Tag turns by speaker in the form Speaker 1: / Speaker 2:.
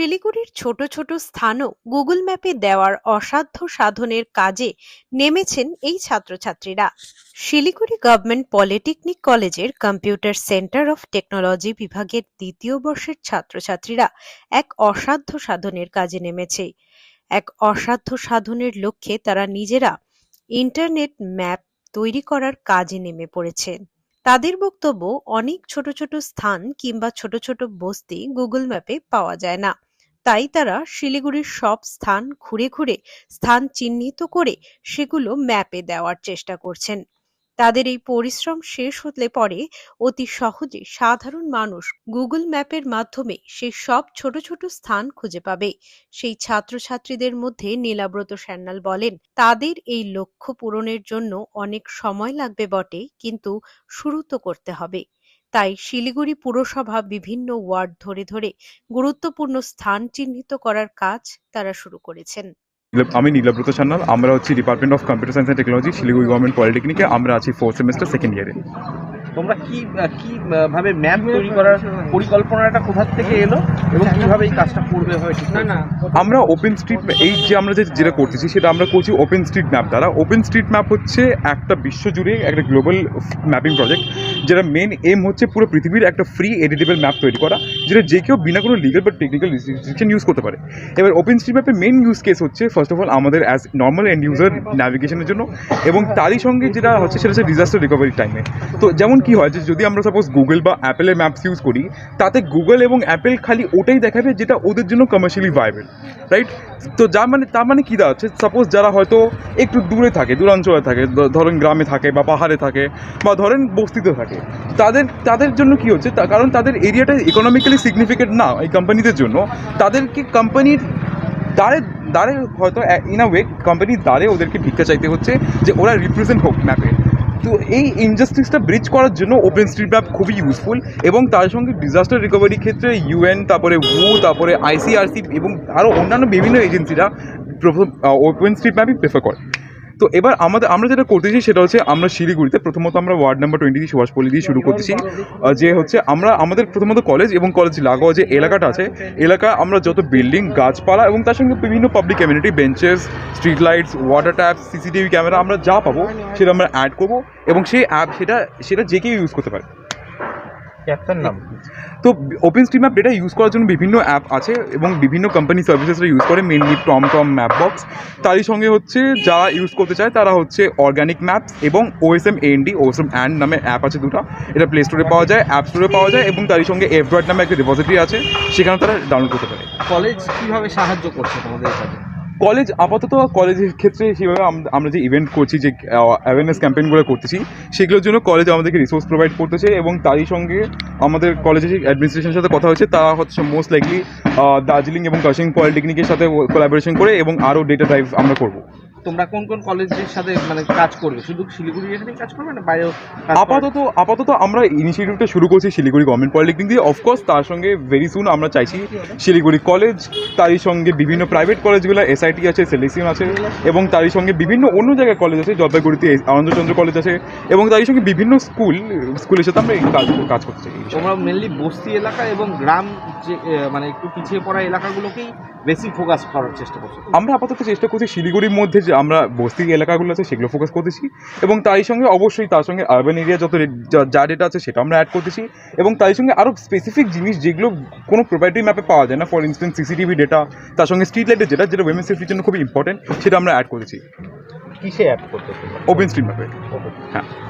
Speaker 1: শিলিগুড়ির ছোট ছোট স্থানও গুগল ম্যাপে দেওয়ার অসাধ্য সাধনের কাজে নেমেছেন এই ছাত্রছাত্রীরা শিলিগুড়ি গভর্নমেন্ট পলিটেকনিক কলেজের কম্পিউটার সেন্টার অফ টেকনোলজি বিভাগের দ্বিতীয় বর্ষের ছাত্রছাত্রীরা এক অসাধ্য সাধনের কাজে নেমেছে এক অসাধ্য সাধনের লক্ষ্যে তারা নিজেরা ইন্টারনেট ম্যাপ তৈরি করার কাজে নেমে পড়েছেন তাদের বক্তব্য অনেক ছোট ছোট স্থান কিংবা ছোট ছোট বস্তি গুগল ম্যাপে পাওয়া যায় না তাই তারা শিলিগুড়ির সব স্থান ঘুরে ঘুরে স্থান চিহ্নিত করে সেগুলো ম্যাপে দেওয়ার চেষ্টা করছেন তাদের এই পরিশ্রম শেষ হতে পরে অতি সহজে সাধারণ মানুষ গুগল ম্যাপের মাধ্যমে সেই সব ছোট ছোট স্থান খুঁজে পাবে সেই ছাত্রছাত্রীদের মধ্যে নীলাব্রত সান্যাল বলেন তাদের এই লক্ষ্য পূরণের জন্য অনেক সময় লাগবে বটে কিন্তু শুরু তো করতে হবে তাই শিলিগুড়ি পুরসভা বিভিন্ন ওয়ার্ড ধরে ধরে গুরুত্বপূর্ণ স্থান চিহ্নিত করার কাজ তারা শুরু করেছেন
Speaker 2: আমি নীলব্রত সান্যাল আমরা হচ্ছে department of computer science and technology Siliguri government পলিটেকনিকে আমরা আছি ফোর্থ সেমিস্টার সেকেন্ড ইয়ারে
Speaker 3: তোমরা কি কি ভাবে ম্যাপ তৈরি করার পরিকল্পনাটা কোথা থেকে এলো এবং কিভাবে এই কাজটা করবে হয় না না
Speaker 2: আমরা ওপেন স্ট্রিট এই যে আমরা যে যেটা করতেছি সেটা আমরা করছি ওপেন স্ট্রিট ম্যাপ দ্বারা ওপেন স্ট্রিট ম্যাপ হচ্ছে একটা বিশ্বজুড়ে একটা গ্লোবাল ম্যাপিং প্রজেক্ট যেটা মেন এম হচ্ছে পুরো পৃথিবীর একটা ফ্রি এডিটেবল ম্যাপ তৈরি করা যেটা যে কেউ বিনা কোনো লিগাল বা টেকনিক্যাল রেস্ট্রিকশন ইউজ করতে পারে এবার ওপেন স্ট্রিট ম্যাপের মেন ইউজ কেস হচ্ছে ফার্স্ট অফ অল আমাদের অ্যাজ নর্মাল এন্ড ইউজার ন্যাভিগেশনের জন্য এবং তারই সঙ্গে যেটা হচ্ছে সেটা হচ্ছে ডিজাস্টার রিকভারি টাইমে তো যেমন কি হয় যে যদি আমরা সাপোজ গুগল বা অ্যাপেলের ম্যাপস ইউজ করি তাতে গুগল এবং অ্যাপেল খালি ওটাই দেখাবে যেটা ওদের জন্য কমার্শিয়ালি ভাইবেল রাইট তো যা মানে তার মানে কী দাঁড়াচ্ছে সাপোজ যারা হয়তো একটু দূরে থাকে দূরাঞ্চলে থাকে ধরেন গ্রামে থাকে বা পাহাড়ে থাকে বা ধরেন বস্তিতে থাকে তাদের তাদের জন্য কি হচ্ছে কারণ তাদের এরিয়াটা ইকোনমিক্যালি সিগনিফিকেন্ট না এই কোম্পানিদের জন্য তাদেরকে কোম্পানির দ্বারে দ্বারে হয়তো ইন আ ওয়ে কোম্পানির দ্বারে ওদেরকে ভিক্ষা চাইতে হচ্ছে যে ওরা রিপ্রেজেন্ট হোক ম্যাপে তো এই ইনজাস্টিসটা ব্রিজ করার জন্য ওপেন স্ট্রিট ম্যাপ খুবই ইউজফুল এবং তার সঙ্গে ডিজাস্টার রিকভারি ক্ষেত্রে ইউএন তারপরে হু তারপরে আইসিআরসি এবং আরও অন্যান্য বিভিন্ন এজেন্সিরা ওপেন স্ট্রিট ম্যাপই প্রেফার করে তো এবার আমাদের আমরা যেটা করতেছি সেটা হচ্ছে আমরা শিলিগুড়িতে প্রথমত আমরা ওয়ার্ড নাম্বার টোয়েন্টি দিয়ে সুভাষপল্লী দিয়ে শুরু করতেছি যে হচ্ছে আমরা আমাদের প্রথমত কলেজ এবং কলেজ লাগোয়া যে এলাকাটা আছে এলাকা আমরা যত বিল্ডিং গাছপালা এবং তার সঙ্গে বিভিন্ন public community benches street lights water tap CCTV camera আমরা যা পাবো সেটা আমরা অ্যাড করবো এবং সেই অ্যাপ সেটা সেটা যে কেউ ইউজ করতে পারে অ্যাপসের নাম তো open stream app data use করার জন্য বিভিন্ন অ্যাপ আছে এবং বিভিন্ন কোম্পানি সার্ভিসেসরা ইউজ করে mainly TomTom Mapbox তারই সঙ্গে হচ্ছে যারা ইউজ করতে চায় তারা হচ্ছে অর্গানিক ম্যাপস এবং ওএসএম এনডি ওএসএম অ্যান্ড নামে অ্যাপ আছে দুটো এটা প্লে স্টোরে পাওয়া যায় অ্যাপ স্টোরে পাওয়া যায় এবং তারই সঙ্গে এফড্রয়েড নামে একটা ডিপোজিটরি আছে সেখানে তারা ডাউনলোড করতে পারে
Speaker 3: কলেজ কীভাবে সাহায্য করছে তোমাদের কাছে
Speaker 2: কলেজ আপাতত কলেজের ক্ষেত্রে সেভাবে আমরা যে ইভেন্ট করছি যে অ্যাওয়ারনেস ক্যাম্পেইনগুলো করতেছি সেগুলোর জন্য কলেজ আমাদেরকে রিসোর্স প্রোভাইড করতেছে এবং তারই সঙ্গে আমাদের কলেজে যে অ্যাডমিনিস্ট্রেশনের সাথে কথা হচ্ছে তারা হচ্ছে মোস্ট লাইকলি দার্জিলিং এবং কাশিং পলিটেকনিকের সাথে কোলাবরেশন করে এবং আরও ডেটা ড্রাইভ আমরা করবো
Speaker 3: তোমরা কোন কোন কলেজের সাথে মানে কাজ করবে শুধু শিলিগুড়ি এখানে কাজ করবে না বাইরেও
Speaker 2: আপাতত আপাতত আমরা ইনিশিয়েটিভটা শুরু করছি শিলিগুড়ি গভর্নমেন্ট পলিটেকনিক দিয়ে অফকোর্স তার সঙ্গে ভেরি সুন আমরা চাইছি শিলিগুড়ি কলেজ তারই সঙ্গে বিভিন্ন প্রাইভেট কলেজগুলো এসআইটি আছে সেলেসিয়াম আছে এবং তারই সঙ্গে বিভিন্ন অন্য জায়গায় কলেজ আছে জলপাইগুড়িতে আনন্দচন্দ্র কলেজ আছে এবং তারই সঙ্গে বিভিন্ন স্কুল স্কুলের সাথে আমরা কাজ কাজ করতে চাই
Speaker 3: আমরা মেনলি বস্তি এলাকা এবং গ্রাম যে মানে একটু পিছিয়ে পড়া এলাকাগুলোকেই বেশি ফোকাস করার চেষ্টা করছি
Speaker 2: আমরা আপাতত চেষ্টা করছি শিলিগুড়ির মধ্যে যে আমরা বস্তি এলাকাগুলো আছে সেগুলো ফোকাস করতেছি এবং তাই সঙ্গে অবশ্যই তার সঙ্গে আরবান এরিয়া যত যা ডেটা আছে সেটা আমরা অ্যাড করতেছি এবং তাই সঙ্গে আরও স্পেসিফিক জিনিস যেগুলো কোনো প্রোপার্টি ম্যাপে পাওয়া যায় না ফর ইনস্টেন্স সিসিটিভি ডেটা তার সঙ্গে স্ট্রিট লাইটের যেটা যেটা ওয়েমেন সেফটির জন্য খুবই ইম্পর্টেন্ট সেটা আমরা অ্যাড করেছি
Speaker 3: কিসে অ্যাড করতেছি
Speaker 2: ওপেন স্ট্রিট ম্যাপে হ্যাঁ